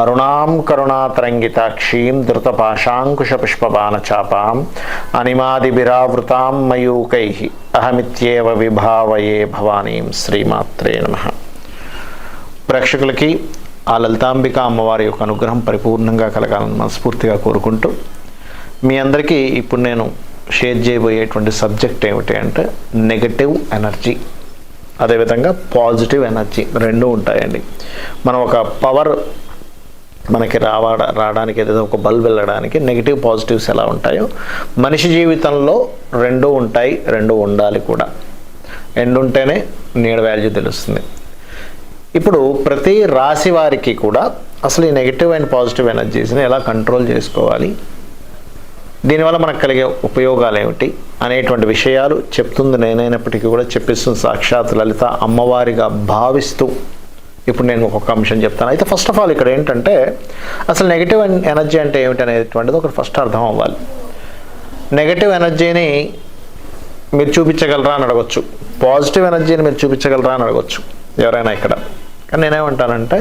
అరుణాం కరుణాతరంగితాక్షీం ధృతపాశాంకుశపుష్పబాణచాపాం అనిమాదిభిరావృతాం మయూకై అహమిత్యేవ విభావయే భవానీం శ్రీమాత్రే నమ ప్రేక్షకులకి ఆ లలితాంబిక అమ్మవారి యొక్క అనుగ్రహం పరిపూర్ణంగా కలగాలని మనస్ఫూర్తిగా కోరుకుంటూ మీ అందరికీ ఇప్పుడు నేను షేర్ చేయబోయేటువంటి సబ్జెక్ట్ ఏమిటి అంటే నెగటివ్ ఎనర్జీ అదేవిధంగా పాజిటివ్ ఎనర్జీ రెండు ఉంటాయండి. మనం ఒక పవర్ మనకి రావా రావడానికి ఏదైతే ఒక బల్బ్ వెళ్ళడానికి నెగిటివ్ పాజిటివ్స్ ఎలా ఉంటాయో మనిషి జీవితంలో రెండు ఉంటాయి రెండు ఉండాలి కూడా. రెండు ఉంటేనే నీడ వాల్యూ తెలుస్తుంది. ఇప్పుడు ప్రతి రాశి వారికి కూడా అసలు ఈ నెగిటివ్ అండ్ పాజిటివ్ ఎనర్జీస్ని ఎలా కంట్రోల్ చేసుకోవాలి? దీనివల్ల మనకు కలిగే ఉపయోగాలు ఏమిటి? అనేటువంటి విషయాలు చెప్తుంది నేనైనప్పటికీ కూడా చెప్పిస్తుంది సాక్షాత్ లలిత అమ్మవారిగా భావిస్తూ ఇప్పుడు నేను ఒక్కొక్క అంశం చెప్తాను. అయితే ఫస్ట్ ఆఫ్ ఆల్ ఇక్కడ ఏంటంటే అసలు నెగిటివ్ ఎనర్జీ అంటే ఏమిటనేటువంటిది ఒకటి ఫస్ట్ అర్థం అవ్వాలి. నెగటివ్ ఎనర్జీని మీరు చూపించగలరా అని అడగచ్చు. పాజిటివ్ ఎనర్జీని మీరు చూపించగలరా అని అడగచ్చు. ఎవరైనా ఇక్కడ. కానీ నేనేమంటానంటే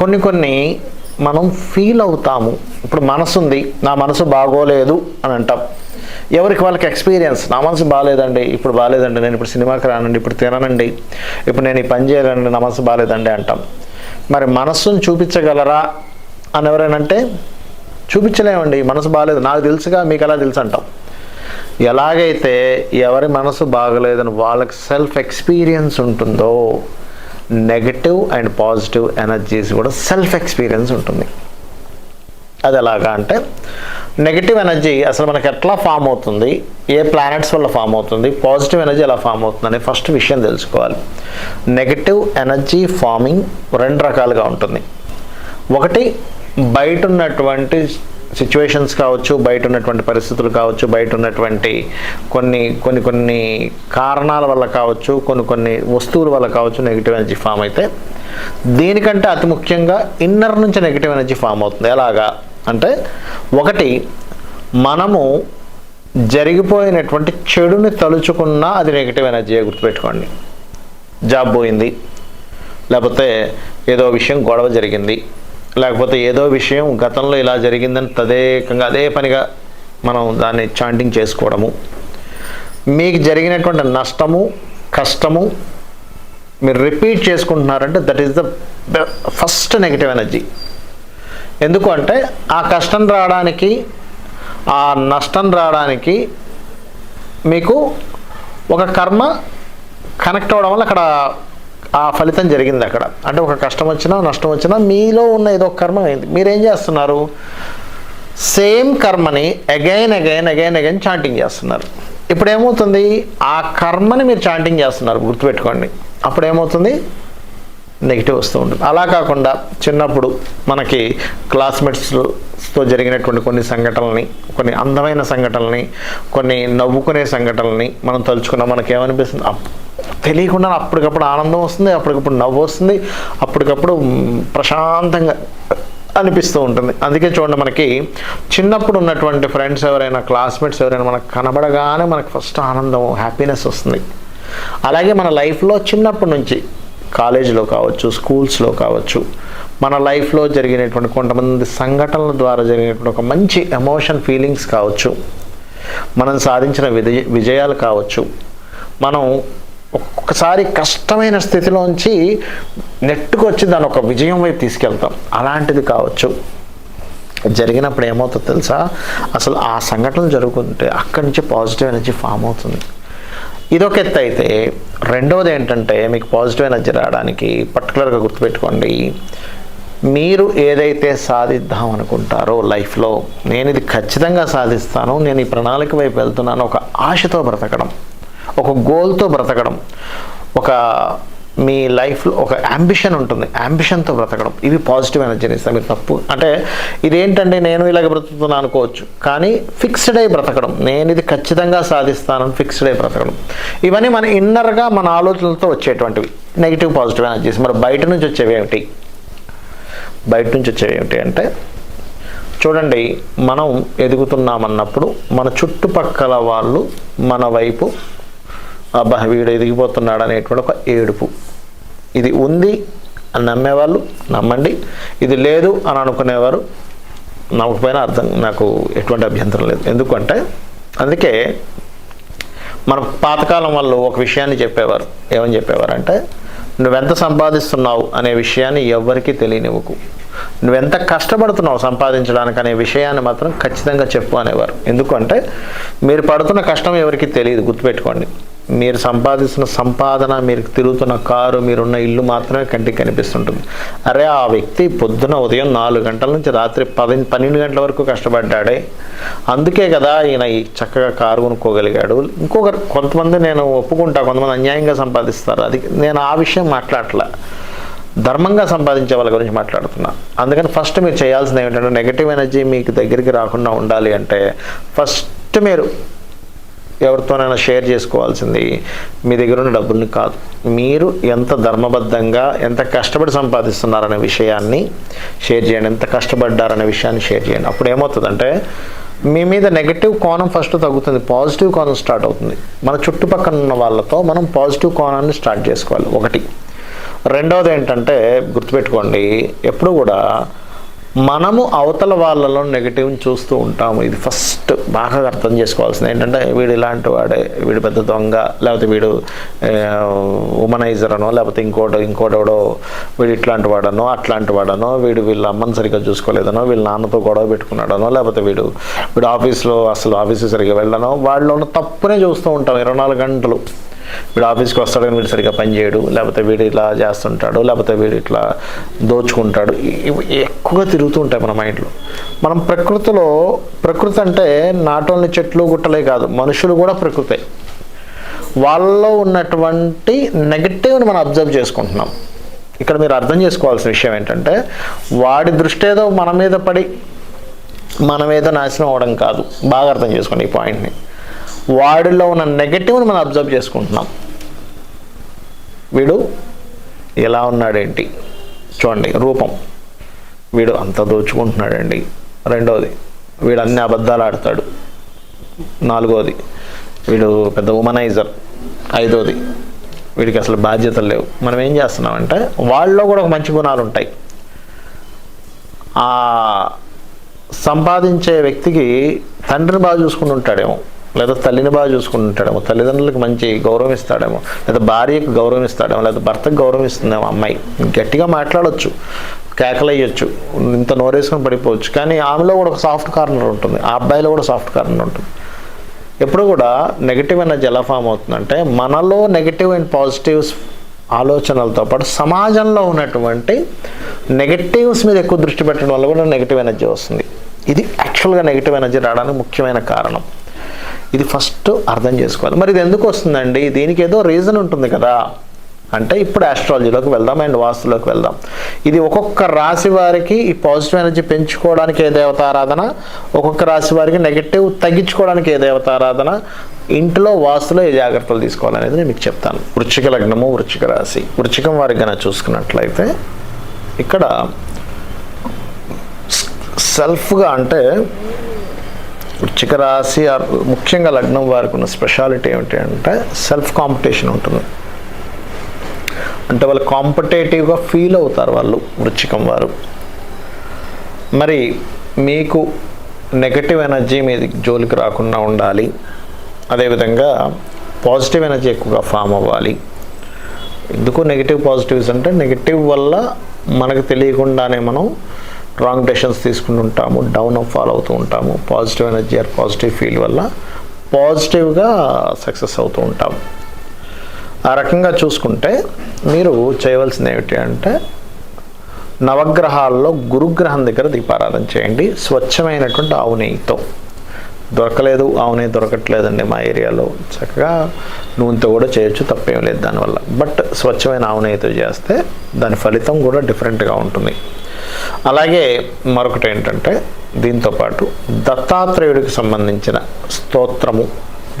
కొన్ని కొన్ని మనం ఫీల్ అవుతాము. ఇప్పుడు మనసు ఉంది నా మనసు బాగోలేదు అని అంటాం. ఎవరికి వాళ్ళకి ఎక్స్పీరియన్స్ నా మనసు బాగాలేదండి ఇప్పుడు బాగాలేదండి నేను ఇప్పుడు సినిమాకి రానండి ఇప్పుడు తిననండి. ఇప్పుడు నేను ఈ పని చేయాలండి నా మనసు బాగాలేదండి అంటాం. మరి మనస్సును చూపించగలరా అని ఎవరైనంటే చూపించలేమండి మనసు బాగాలేదు నాకు తెలుసుగా మీకు ఎలా తెలుసు అంటాం. ఎలాగైతే ఎవరి మనసు బాగలేదని వాళ్ళకి సెల్ఫ్ ఎక్స్పీరియన్స్ ఉంటుందో నెగటివ్ అండ్ పాజిటివ్ ఎనర్జీస్ కూడా సెల్ఫ్ ఎక్స్పీరియన్స్ ఉంటుంది. అది ఎలాగా అంటే నెగటివ్ ఎనర్జీ అసలు మనకి ఎట్లా ఫామ్ అవుతుంది? ఏ ప్లానెట్స్ వల్ల ఫామ్ అవుతుంది? పాజిటివ్ ఎనర్జీ ఎలా ఫామ్ అవుతుంది అనే ఫస్ట్ విషయం తెలుసుకోవాలి. నెగటివ్ ఎనర్జీ ఫార్మింగ్ రెండు రకాలుగా ఉంటుంది. ఒకటి బయట ఉన్నటువంటి సిచ్యువేషన్స్ కావచ్చు బయట ఉన్నటువంటి పరిస్థితులు కావచ్చు బయట ఉన్నటువంటి కొన్ని కొన్ని కొన్ని కారణాల వల్ల కావచ్చు కొన్ని కొన్ని వస్తువుల వల్ల కావచ్చు నెగిటివ్ ఎనర్జీ ఫామ్ అయితే దీనికంటే అతి ముఖ్యంగా ఇన్నర్ నుంచి నెగిటివ్ ఎనర్జీ ఫామ్ అవుతుంది. ఎలాగా? అంటే ఒకటి మనము జరిగిపోయినటువంటి చెడుని తలుచుకున్నా అది నెగిటివ్ ఎనర్జీ గుర్తుపెట్టుకోండి. జాబ్ పోయింది. లేకపోతే ఏదో విషయం గొడవ జరిగింది. లేకపోతే ఏదో విషయం గతంలో ఇలా జరిగిందని తదేకంగా అదే పనిగా మనం దాన్ని చాంటింగ్ చేసుకోవడము. మీకు జరిగినటువంటి నష్టము కష్టము మీరు repeat చేసుకుంటున్నారంటే that is the first negative energy. ఎందుకు అంటే ఆ కష్టం రావడానికి ఆ నష్టం రావడానికి మీకు ఒక కర్మ కనెక్ట్ అవ్వడం వల్ల అక్కడ ఆ ఫలితం జరిగింది అక్కడ. అంటే ఒక కష్టం వచ్చినా నష్టం వచ్చినా మీలో ఉన్న ఏదో కర్మ అయింది. మీరేం చేస్తున్నారు? సేమ్ కర్మని again again again again chanting చేస్తున్నారు. ఇప్పుడు ఏమవుతుంది ఆ కర్మని మీరు చాంటింగ్ చేస్తున్నారు. గుర్తుపెట్టుకోండి. అప్పుడు ఏమవుతుంది నెగిటివ్ వస్తూ ఉంటుంది. అలా కాకుండా చిన్నప్పుడు మనకి క్లాస్మేట్స్తో జరిగినటువంటి కొన్ని సంఘటనల్ని కొన్ని అందమైన సంఘటనల్ని కొన్ని నవ్వుకునే సంఘటనల్ని మనం తలుచుకున్నా మనకి ఏమనిపిస్తుంది తెలియకుండా అప్పటికప్పుడు ఆనందం వస్తుంది అప్పటికప్పుడు నవ్వు వస్తుంది అప్పటికప్పుడు ప్రశాంతంగా అనిపిస్తూ ఉంటుంది. అందుకే చూడండి మనకి చిన్నప్పుడు ఉన్నటువంటి ఫ్రెండ్స్ ఎవరైనా క్లాస్మేట్స్ ఎవరైనా మనకు కనబడగానే మనకు ఫస్ట్ ఆనందం హ్యాపీనెస్ వస్తుంది. అలాగే మన లైఫ్లో చిన్నప్పటి నుంచి కాలేజీలో కావచ్చు స్కూల్స్లో కావచ్చు మన లైఫ్లో జరిగినటువంటి కొంతమంది సంఘటనల ద్వారా జరిగినటువంటి ఒక మంచి ఎమోషన్ ఫీలింగ్స్ కావచ్చు. మనం సాధించిన విజయ విజయాలు కావచ్చు. మనం ఒక్కసారి కష్టమైన స్థితిలోంచి నెట్టుకొచ్చి దాని ఒక విజయం వైపు తీసుకెళ్తాం. అలాంటిది కావచ్చు. జరిగినప్పుడు ఏమవుతుందో తెలుసా? అసలు ఆ సంఘటనలు జరుగుతుంటే అక్కడి నుంచి పాజిటివ్ ఎనర్జీ ఫామ్ అవుతుంది. ఇదొక ఎత్తు అయితే రెండవది ఏంటంటే మీకు పాజిటివ్ ఎనర్జీ రావడానికి పర్టికులర్గా గుర్తుపెట్టుకోండి. మీరు ఏదైతే సాధిద్దాం అనుకుంటారో లైఫ్లో నేను ఇది ఖచ్చితంగా సాధిస్తాను నేను ఈ ప్రణాళిక వైపు వెళ్తున్నాను ఒక ఆశతో బ్రతకడం. ఒక గోల్తో బ్రతకడం ఒక మీ లైఫ్లో ఒక అంబిషన్ ఉంటుంది. అంబిషన్తో బ్రతకడం. ఇవి పాజిటివ్ ఎనర్జీని ఇస్తాయి మీరు తప్పు. అంటే ఇదేంటంటే నేను ఇలాగ బ్రతుకుతున్నాను అనుకోవచ్చు. కానీ ఫిక్స్డ్ అయి బ్రతకడం. నేను ఇది ఖచ్చితంగా సాధిస్తానని ఫిక్స్డ్ అయి బ్రతకడం. ఇవన్నీ మన ఇన్నర్గా మన ఆలోచనలతో వచ్చేటువంటివి. నెగిటివ్ పాజిటివ్ ఎనర్జీస్ మరి బయట నుంచి వచ్చేవి ఏమిటి? బయట నుంచి వచ్చేవి ఏమిటి అంటే చూడండి మనం ఎదుగుతున్నామన్నప్పుడు మన చుట్టుపక్కల వాళ్ళు మన వైపు అబ్బా వీడు ఎదిగిపోతున్నాడు అనేటువంటి ఒక ఏడుపు. ఇది ఉంది అని నమ్మేవాళ్ళు నమ్మండి. ఇది లేదు అని అనుకునేవారు నమ్మకపోయినా అర్థం నాకు ఎటువంటి అభ్యంతరం లేదు. ఎందుకంటే అందుకే మన పాతకాలం వాళ్ళు ఒక విషయాన్ని చెప్పేవారు. ఏమని చెప్పేవారు అంటే నువ్వెంత సంపాదిస్తున్నావు అనే విషయాన్ని ఎవ్వరికీ తెలియనివ్వకు. నువ్వెంత కష్టపడుతున్నావు సంపాదించడానికి అనే విషయాన్ని మాత్రం ఖచ్చితంగా చెప్పు అనేవారు. ఎందుకంటే మీరు పడుతున్న కష్టం ఎవరికి తెలియదు గుర్తుపెట్టుకోండి. మీరు సంపాదిస్తున్న సంపాదన మీరు తిరుగుతున్న కారు మీరున్న ఇల్లు మాత్రమే కంటికి కనిపిస్తుంటుంది. అరే ఆ వ్యక్తి పొద్దున ఉదయం నాలుగు గంటల నుంచి రాత్రి పది పన్నెండు గంటల వరకు కష్టపడ్డాడే. అందుకే కదా ఈయన చక్కగా కారు కొనుక్కోగలిగాడు. ఇంకొకరు కొంతమంది నేను ఒప్పుకుంటా కొంతమంది అన్యాయంగా సంపాదిస్తారు. అది నేను ఆ విషయం మాట్లాడలే ధర్మంగా సంపాదించే వాళ్ళ గురించి మాట్లాడుతున్నా. అందుకని ఫస్ట్ మీరు చేయాల్సింది ఏమిటంటే నెగిటివ్ ఎనర్జీ మీకు దగ్గరికి రాకుండా ఉండాలి అంటే ఫస్ట్ మీరు ఎవరితోనైనా షేర్ చేసుకోవాల్సింది. మీ దగ్గర ఉన్న డబ్బుల్ని కాదు. మీరు ఎంత ధర్మబద్ధంగా ఎంత కష్టపడి సంపాదిస్తున్నారనే విషయాన్ని షేర్ చేయండి. ఎంత కష్టపడ్డారనే విషయాన్ని షేర్ చేయండి. అప్పుడు ఏమవుతుందంటే మీ మీద నెగటివ్ కోణం ఫస్ట్ తగ్గుతుంది. పాజిటివ్ కోణం స్టార్ట్ అవుతుంది. మన చుట్టుపక్కల ఉన్న వాళ్ళతో మనం పాజిటివ్ కోణాన్ని స్టార్ట్ చేసుకోవాలి. ఒకటి. రెండవది ఏంటంటే గుర్తుపెట్టుకోండి ఎప్పుడు కూడా మనము అవతల వాళ్ళలో నెగిటివ్ చూస్తూ ఉంటాము. ఇది ఫస్ట్ బాగా అర్థం చేసుకోవాల్సింది. ఏంటంటే వీడు ఇలాంటి వాడే. వీడు పెద్ద దొంగ లేకపోతే వీడు ఉమనైజర్ అనో లేకపోతే ఇంకోటి ఇంకోటెవడో వీడు ఇట్లాంటి వాడనో అట్లాంటి వాడనో వీడు వీళ్ళ అమ్మని సరిగ్గా చూసుకోలేదనో వీళ్ళ నాన్నతో గొడవ పెట్టుకున్నాడనో లేకపోతే వీడు వీడు ఆఫీస్లో అసలు ఆఫీసు సరిగ్గా వెళ్ళడనో వాళ్ళు ఉన్న తప్పునే చూస్తూ ఉంటాం. ఇరవై నాలుగు గంటలు. వీడు ఆఫీస్కి వస్తాడు కానీ వీడు సరిగ్గా పని చేయడు. లేకపోతే వీడు ఇట్లా చేస్తుంటాడు. లేకపోతే వీడు ఇట్లా దోచుకుంటాడు. ఇవి ఎక్కువగా తిరుగుతూ ఉంటాయి మన మైండ్లో. మనం ప్రకృతిలో ప్రకృతి అంటే నాట్ ఓన్లీ చెట్లు గుట్టలే కాదు. మనుషులు కూడా ప్రకృతే. వాళ్ళలో ఉన్నటువంటి నెగటివ్ని మనం అబ్జర్వ్ చేసుకుంటున్నాం. ఇక్కడ మీరు అర్థం చేసుకోవాల్సిన విషయం ఏంటంటే వాడి దృష్టి ఏదో మన మీద పడి మన మీద నాశనం అవ్వడం కాదు. బాగా అర్థం చేసుకోండి ఈ పాయింట్ని. వాడిలో ఉన్న నెగటివ్ని మనం అబ్జర్వ్ చేసుకుంటున్నాం. వీడు ఎలా ఉన్నాడేంటి? చూడండి రూపం. వీడు అంత దోచుకుంటున్నాడండి. రెండవది వీడు అన్ని అబద్ధాలు ఆడతాడు. నాలుగోది వీడు పెద్ద ఉమనైజర్ ఐదోది వీడికి అసలు బాధ్యతలు లేవు. మనం ఏం చేస్తున్నామంటే వాళ్ళలో కూడా ఒక మంచి గుణాలు ఉంటాయి. ఆ సంపాదించే వ్యక్తికి తండ్రిని బాగా చూసుకుని ఉంటాడేమో. లేదా తల్లిని బాగా చూసుకుంటుంటాడేమో తల్లిదండ్రులకు మంచి గౌరవం ఇస్తాడేమో లేదా భార్యకు గౌరవం ఇస్తాడేమో లేదా భర్తకు గౌరవం ఇస్తుందేమో అమ్మాయి. గట్టిగా మాట్లాడవచ్చు కేకలయ్యొచ్చు ఇంత నోరేసుకొని పడిపోవచ్చు. కానీ ఆమెలో కూడా ఒక సాఫ్ట్ కార్నర్ ఉంటుంది ఆ అబ్బాయిలో కూడా సాఫ్ట్ కార్నర్ ఉంటుంది. ఎప్పుడు కూడా నెగిటివ్ ఎనర్జీ ఎలా ఫామ్ అవుతుందంటే మనలో నెగిటివ్ అండ్ పాజిటివ్స్ ఆలోచనలతో పాటు సమాజంలో ఉన్నటువంటి నెగటివ్స్ మీద ఎక్కువ దృష్టి పెట్టడం వల్ల కూడా నెగిటివ్ ఎనర్జీ వస్తుంది. ఇది యాక్చువల్గా నెగిటివ్ ఎనర్జీ రావడానికి ముఖ్యమైన కారణం. ఇది ఫస్ట్ అర్థం చేసుకోవాలి. మరి ఇది ఎందుకు వస్తుందండి? దీనికి ఏదో రీజన్ ఉంటుంది కదా. అంటే ఇప్పుడు ఆస్ట్రాలజీలోకి వెళ్దాం అండ్ వాస్తులోకి వెళ్దాం. ఇది ఒక్కొక్క రాశి వారికి ఈ పాజిటివ్ ఎనర్జీ పెంచుకోవడానికి ఏ దేవతారాధన? ఒక్కొక్క రాశి వారికి నెగిటివ్ తగ్గించుకోవడానికి ఏ దేవతారాధన? ఇంట్లో వాస్తులో ఏ జాగ్రత్తలు తీసుకోవాలనేది నేను మీకు చెప్తాను. వృచ్చిక లగ్నము వృచ్చిక రాశి. వృచ్చికం వారికి కనుక చూసుకున్నట్లయితే ఇక్కడ సెల్ఫ్గా అంటే వృచ్చిక రాశి ముఖ్యంగా లగ్నం వారికి ఉన్న స్పెషాలిటీ ఏమిటి అంటే సెల్ఫ్ కాంపిటీషన్ ఉంటుంది. అంటే వాళ్ళు కాంపిటేటివ్గా ఫీల్ అవుతారు వాళ్ళు వృచ్చికం వారు. మరి మీకు నెగటివ్ ఎనర్జీ మీద జోలికి రాకుండా ఉండాలి. అదేవిధంగా పాజిటివ్ ఎనర్జీ ఎక్కువగా ఫామ్ అవ్వాలి. ఎందుకు నెగిటివ్ పాజిటివ్స్ అంటే నెగిటివ్ వల్ల మనకు తెలియకుండానే మనం రాంగ్ డెసిషన్స్ తీసుకుంటుంటాము డౌన్ ఫాల్ అవుతూ ఉంటాము. Positive energy or positive feel వల్ల పాజిటివ్గా సక్సెస్ అవుతూ ఉంటాము. ఆ రకంగా చూసుకుంటే మీరు చేయవలసింది ఏమిటి అంటే నవగ్రహాల్లో గురుగ్రహం దగ్గర దీపారాధన చేయండి. స్వచ్ఛమైనటువంటి ఆవు నెయ్యితో. దొరకలేదు ఆవునే దొరకట్లేదండి మా ఏరియాలో. చక్కగా నూనెతో కూడా చేయొచ్చు తప్పేం లేదు దానివల్ల. బట్ స్వచ్ఛమైన ఆవు నెయ్యితో చేస్తే దాని ఫలితం కూడా డిఫరెంట్గా ఉంటుంది. అలాగే మరొకటి ఏంటంటే దీంతోపాటు దత్తాత్రేయుడికి సంబంధించిన స్తోత్రము.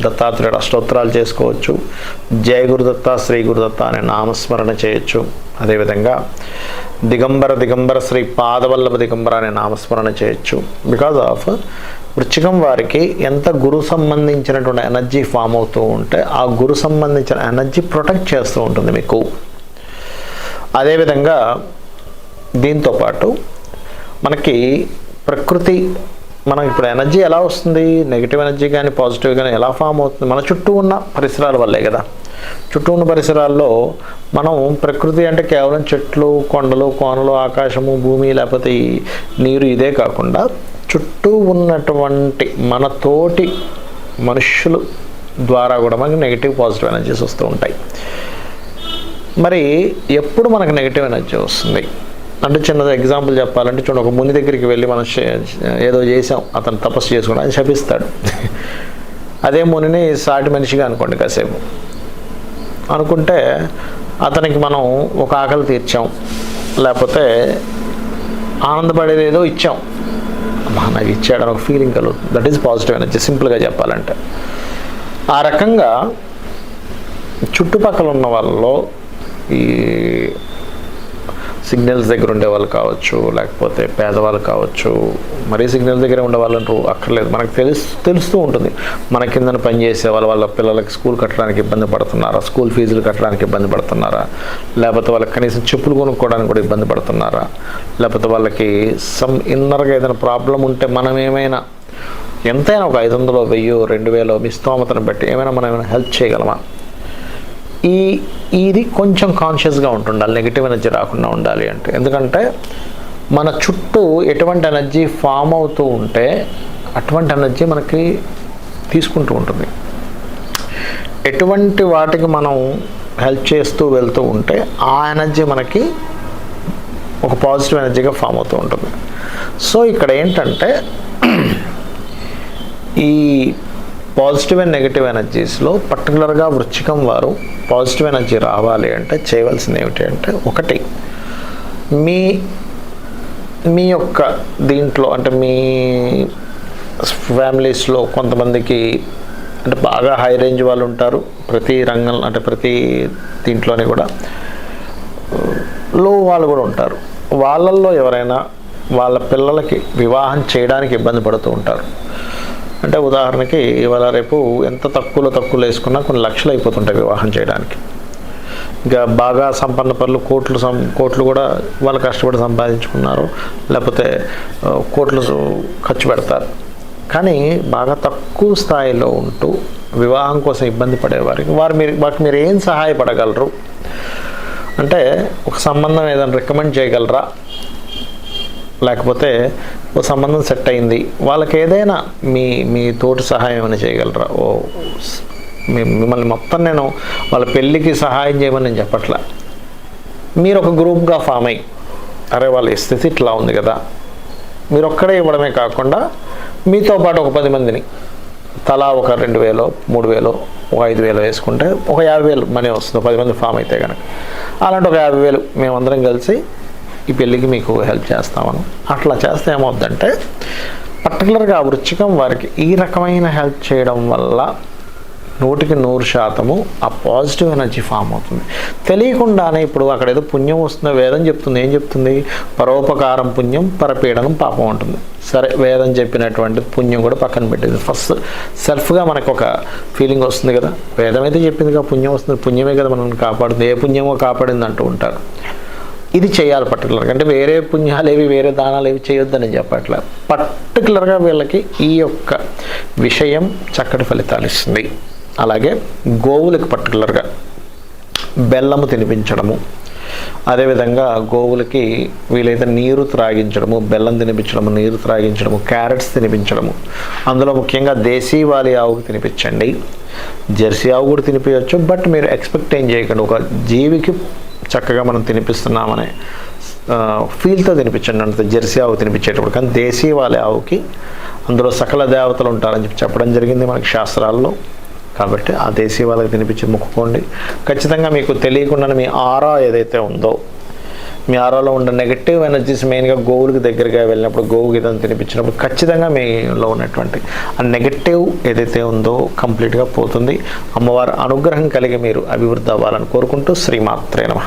దత్తాత్రేయుడు అష్టోత్తరాలు చేసుకోవచ్చు. జయ గురుదత్త శ్రీ గురుదత్త అనే నామస్మరణ చేయొచ్చు. అదేవిధంగా దిగంబర దిగంబర శ్రీ పాదవల్లభ దిగంబర అనే నామస్మరణ చేయొచ్చు. బికాజ్ ఆఫ్ వృచ్చికం వారికి ఎంత గురు సంబంధించినటువంటి ఎనర్జీ ఫామ్ అవుతూ ఉంటే ఆ గురు సంబంధించిన ఎనర్జీ ప్రొటెక్ట్ చేస్తూ ఉంటుంది మీకు. అదేవిధంగా దీంతో పాటు మనకి ప్రకృతి మనం ఇప్పుడు ఎనర్జీ ఎలా వస్తుంది? నెగిటివ్ ఎనర్జీ కానీ పాజిటివ్ కానీ ఎలా ఫామ్ అవుతుంది? మన చుట్టూ ఉన్న పరిసరాల వల్లే కదా. చుట్టూ ఉన్న పరిసరాల్లో మనం ప్రకృతి అంటే కేవలం చెట్లు కొండలు కోనలు ఆకాశము భూమి లేకపోతే నీరు ఇదే కాకుండా చుట్టూ ఉన్నటువంటి మన తోటి మనుషులు ద్వారా కూడా మనకి నెగిటివ్ పాజిటివ్ ఎనర్జీస్ వస్తూ ఉంటాయి. మరి ఎప్పుడు మనకు నెగిటివ్ ఎనర్జీ వస్తుంది? అంటే చిన్నది ఎగ్జాంపుల్ చెప్పాలంటే చూడండి ఒక ముని దగ్గరికి వెళ్ళి మనం ఏదో చేసాం అతను తపస్సు చేసుకుని ఆయన శపిస్తాడు. అదే మునిని సాటి మనిషిగా అనుకోండి కాసేపు. అనుకుంటే అతనికి మనం ఒక ఆకలి తీర్చాం లేకపోతే ఆనందపడేది ఏదో ఇచ్చాం. అమ్మా నాకు ఇచ్చాడని ఒక ఫీలింగ్ కలుగుతుంది. దట్ ఈస్ పాజిటివ్ ఎనర్జీ సింపుల్గా చెప్పాలంటే. ఆ రకంగా చుట్టుపక్కల ఉన్న వాళ్ళలో ఈ సిగ్నల్స్ దగ్గర ఉండే వాళ్ళు కావచ్చు లేకపోతే పేదవాళ్ళు కావచ్చు మరీ సిగ్నల్ దగ్గర ఉండే వాళ్ళంటూ అక్కర్లేదు. మనకు తెలుసు తెలుస్తూ ఉంటుంది. మన కిందన పనిచేసే వాళ్ళ వాళ్ళ పిల్లలకి స్కూల్ కట్టడానికి ఇబ్బంది పడుతున్నారా? స్కూల్ ఫీజులు కట్టడానికి ఇబ్బంది పడుతున్నారా? లేకపోతే వాళ్ళకి కనీసం చెప్పులు కొనుక్కోవడానికి కూడా ఇబ్బంది పడుతున్నారా? లేకపోతే వాళ్ళకి సమ్ ఇన్నర్గా ఏదైనా ప్రాబ్లం ఉంటే మనం ఏమైనా ఎంతైనా ఒక ఐదు వందలు వెయ్యో రెండు వేలో మీ స్తోమతను బట్టి ఏమైనా మనం ఏమైనా హెల్ప్ చేయగలమా? ఈ ఇది కొంచెం కాన్షియస్గా ఉంటుండాలి నెగిటివ్ ఎనర్జీ రాకుండా ఉండాలి అంటే. ఎందుకంటే మన చుట్టూ ఎటువంటి ఎనర్జీ ఫామ్ అవుతూ ఉంటే అటువంటి ఎనర్జీ మనకి తీసుకుంటూ ఉంటుంది. ఎటువంటి వాటికి మనం హెల్ప్ చేస్తూ వెళ్తూ ఉంటే ఆ ఎనర్జీ మనకి ఒక పాజిటివ్ ఎనర్జీగా ఫామ్ అవుతూ ఉంటుంది. సో ఇక్కడ ఏంటంటే ఈ పాజిటివ్ అండ్ నెగిటివ్ ఎనర్జీస్లో పర్టికులర్గా వృచ్చికం వారు పాజిటివ్ ఎనర్జీ రావాలి అంటే చేయవలసింది ఏమిటి అంటే ఒకటి మీ మీ యొక్క దీంట్లో అంటే మీ ఫ్యామిలీస్లో కొంతమందికి అంటే బాగా హై రేంజ్ వాళ్ళు ఉంటారు ప్రతి రంగం అంటే ప్రతి దీంట్లోనే కూడా లో వాళ్ళు కూడా ఉంటారు. వాళ్ళల్లో ఎవరైనా వాళ్ళ పిల్లలకి వివాహం చేయడానికి ఇబ్బంది పడుతూ ఉంటారు. అంటే ఉదాహరణకి ఇవాళ రేపు ఎంత తక్కువలో తక్కువలో వేసుకున్నా కొన్ని లక్షలు అయిపోతుంటాయి వివాహం చేయడానికి. ఇంకా బాగా సంపన్న పనులు కోట్లు సం కోట్లు కూడా వాళ్ళు కష్టపడి సంపాదించుకున్నారు. లేకపోతే కోట్లు ఖర్చు పెడతారు. కానీ బాగా తక్కువ స్థాయిలో ఉంటూ వివాహం కోసం ఇబ్బంది పడేవారికి వారు మీరు వారికి మీరు ఏం సహాయపడగలరు? అంటే ఒక సంబంధం ఏదైనా రికమెండ్ చేయగలరా? లేకపోతే ఓ సంబంధం సెట్ అయింది. వాళ్ళకి ఏదైనా మీ మీ తోటి సహాయం ఏమైనా చేయగలరా? ఓ మీ- మిమ్మల్ని మొత్తం నేను వాళ్ళ పెళ్ళికి సహాయం చేయమని నేను చెప్పట్లా. మీరు ఒక గ్రూప్గా ఫామ్ అయ్యి అరే వాళ్ళ స్థితి ఇట్లా ఉంది కదా. మీరు ఒక్కడే ఇవ్వడమే కాకుండా మీతో పాటు ఒక పది మందిని తలా ఒక రెండు వేలో మూడు వేలో ఒక ఐదు వేలు వేసుకుంటే ఒక యాభై వేలు మనీ వస్తుంది. పది మంది ఫామ్ అయితే కనుక అలాంటి ఒక యాభై వేలు మేమందరం కలిసి ఈ పెళ్ళికి మీకు హెల్ప్ చేస్తామని. అట్లా చేస్తే ఏమవుద్దంటే పర్టికులర్గా ఆ వృచ్చికం వారికి ఈ రకమైన హెల్ప్ చేయడం వల్ల నూటికి నూరు శాతము ఆ పాజిటివ్ ఎనర్జీ ఫామ్ అవుతుంది. తెలియకుండానే ఇప్పుడు అక్కడ ఏదో పుణ్యం వస్తుందో వేదం చెప్తుంది ఏం చెప్తుంది? పరోపకారం పుణ్యం పరపీడనం పాపం ఉంటుంది సరే వేదం చెప్పినటువంటి పుణ్యం కూడా పక్కన పెట్టింది. ఫస్ట్ సెల్ఫ్గా మనకు ఒక ఫీలింగ్ వస్తుంది కదా. వేదం అయితే చెప్పింది కదా పుణ్యం వస్తుంది. పుణ్యమే కదా మనల్ని కాపాడుతుంది. ఏ పుణ్యమో కాపాడింది అంటూ ఉంటారు. ఇది చేయాలి పర్టికులర్గా అంటే వేరే పుణ్యాలు ఏవి వేరే దానాలు ఏవి చేయొద్దని చెప్పట్లే పర్టికులర్గా వీళ్ళకి ఈ యొక్క విషయం చక్కటి ఫలితాలు ఇస్తుంది. అలాగే గోవులకు పర్టికులర్గా బెల్లము తినిపించడము. అదేవిధంగా గోవులకి వీలైతే నీరు త్రాగించడము బెల్లం తినిపించడము నీరు త్రాగించడము క్యారెట్స్ తినిపించడము. అందులో ముఖ్యంగా దేశీవాలి ఆవుకు తినిపించండి. జెర్సీ ఆవు కూడా తినిపించవచ్చు. బట్ మీరు ఎక్స్పెక్ట్ ఏం చేయకండి. ఒక జీవికి చక్కగా మనం తినిపిస్తున్నామనే ఫీల్తో తినిపించండి అంటే జెర్సీ ఆవు తినిపించేటప్పుడు. కానీ దేశీయ వాళ్ళ ఆవుకి అందులో సకల దేవతలు ఉంటారని చెప్పి చెప్పడం జరిగింది మనకి శాస్త్రాల్లో. కాబట్టి ఆ దేశీ వాళ్ళకి తినిపించి మొక్కుకోండి. ఖచ్చితంగా మీకు తెలియకుండా మీ ఆరా ఏదైతే ఉందో మీ ఆరాలో ఉన్న నెగటివ్ ఎనర్జీస్ మెయిన్గా గోవులకి దగ్గరగా వెళ్ళినప్పుడు గోవుకి ఏదైనా తినిపించినప్పుడు ఖచ్చితంగా మీలో ఉన్నటువంటి ఆ నెగటివ్ ఏదైతే ఉందో కంప్లీట్గా పోతుంది. అమ్మవారి అనుగ్రహం కలిగి మీరు అభివృద్ధి అవ్వాలని కోరుకుంటూ శ్రీమాత్రే నమ.